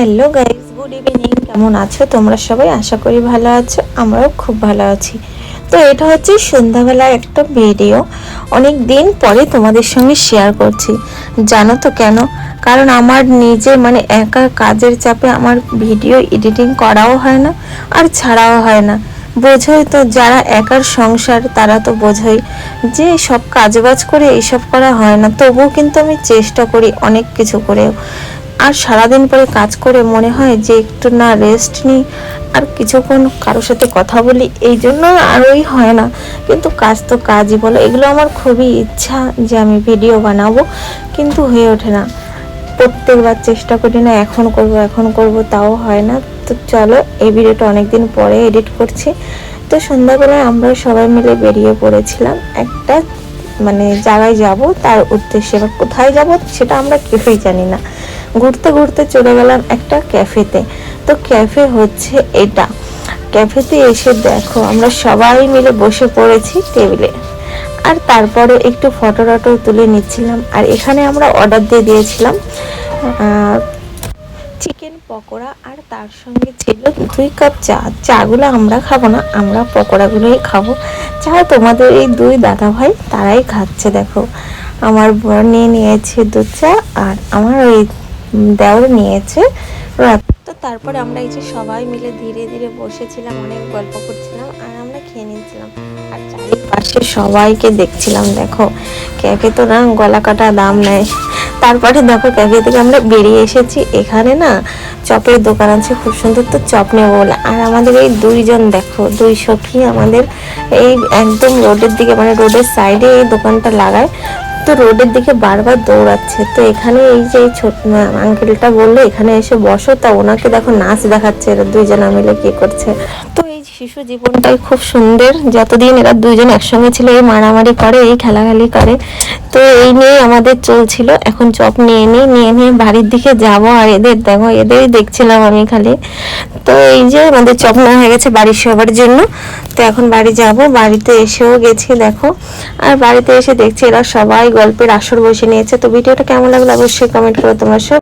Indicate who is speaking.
Speaker 1: Hello guys good evening কেমন আছো? তোমরা সবাই আশা করি ভালো আছো। আমরাও খুব ভালো আছি। তো এটা হচ্ছে সন্ধ্যাবেলার একটা ভিডিও অনেক দিন পরে তোমাদের সঙ্গে শেয়ার করছি। জানো তো কেন? কারণ আমার নিজে মানে একা কাজের চাপে আমার ভিডিও এডিটিং করাও হয় না আর ছাড়াও হয় না। বোঝোই তো যারা একার সংসার, তারা তো বোঝোই যে সব কাজবাজ করে এইসব করা হয় না। তবুও কিন্তু আমি চেষ্টা করি অনেক কিছু করেও। আর সারাদিন পরে কাজ করে মনে হয় যে একটু না রেস্ট নিই। আর কিছুক্ষণ কারোর সাথে কথা বলি, এই জন্য আর ওই হয় না। কিন্তু কাজ তো কাজই বলো, এগুলো আমার খুবই ইচ্ছা যে আমি ভিডিও বানাবো, কিন্তু হয়ে ওঠে না। প্রত্যেকবার চেষ্টা করি না, এখন করব এখন করব, তাও হয় না। তো চলো, এই ভিডিওটা অনেকদিন পরে এডিট করছি। তো সন্ধ্যাবেলায় আমরা সবাই মিলে বেরিয়ে পড়েছিলাম একটা মানে জায়গায় যাব, তার উদ্দেশ্যে এবার কোথায় যাব সেটা আমরা কেউই জানি না। ঘুরতে ঘুরতে চলে গেলাম একটা ক্যাফেতে। তো ক্যাফে হচ্ছে এটা। ক্যাফেতে এসে দেখো, আমরা সবাই মিলে বসে পড়েছি টেবিলে। আর তারপরে একটু ফটো টটো তুলে নিচ্ছিলাম। আর এখানে আমরা অর্ডার দিয়ে দিয়েছিলাম চিকেন পকোড়া। আর তার সঙ্গে ছিল দুই কাপ চা। চাগুলো আমরা খাব না, আমরা পকোড়াগুলোই খাব। চা তোমাদের এই দুই দাদা ভাই তারাই খাচ্ছে, দেখো। আমার বর নিয়ে নিয়েছে দুধ চা, আর আমার ওই দেওর নিয়েছে। তো তারপরে আমরা এই যে সবাই মিলে ধীরে ধীরে বসেছিলাম, অনেক গল্প করছিলাম, আর আমরা খেয়ে নিয়েছিলাম। আর চারিপাশে সবাইকে দেখছিলাম, দেখো, ক্যাফে তো না, গলা কাটা দাম নেয় তারপরে দেখো, ক্যাফে থেকে আমরা বেরিয়ে এসেছি। এখানে না, চপের দোকান আছে, খুব সুন্দর তো চপ নেব বলে। আর আমাদের এই দুইজন, দেখো, দুই সখী আমাদের এই একদম রোডের দিকে মানে রোডের সাইডে এই দোকানটা লাগায়। তো রোডের দিকে বারবার দৌড়াচ্ছে। তো এখানে এই যে ছোট আঙ্কেলটা বলল, এখানে এসে বসো। তা ওনাকে দেখো নাচ দেখাচ্ছে, এরা দুইজনা মিলে কি করছে। তো শিশু জীবনটাই খুব সুন্দর। যতদিন এরা দুইজন একসঙ্গে ছিল, এই মারামারি করে, এই খেলাখালি করে, তো এই নিয়ে আমাদের চলছিল। এখন চপ নিয়ে নিই, নিয়ে নিয়ে বাড়ির দিকে যাব আর এদের দেখো, এদেরই দেখছিলাম আমি খালি। তো এই যে আমাদের চপ নেওয়া হয়ে গেছে বাড়ির সবার জন্য। তো এখন বাড়ি যাব, বাড়িতে এসেও গেছি দেখো। আর বাড়িতে এসে দেখছি এরা সবাই গল্পের আসর বসে নিয়েছে। তো ভিডিওটা কেমন লাগল অবশ্যই কমেন্ট করো তোমরা সব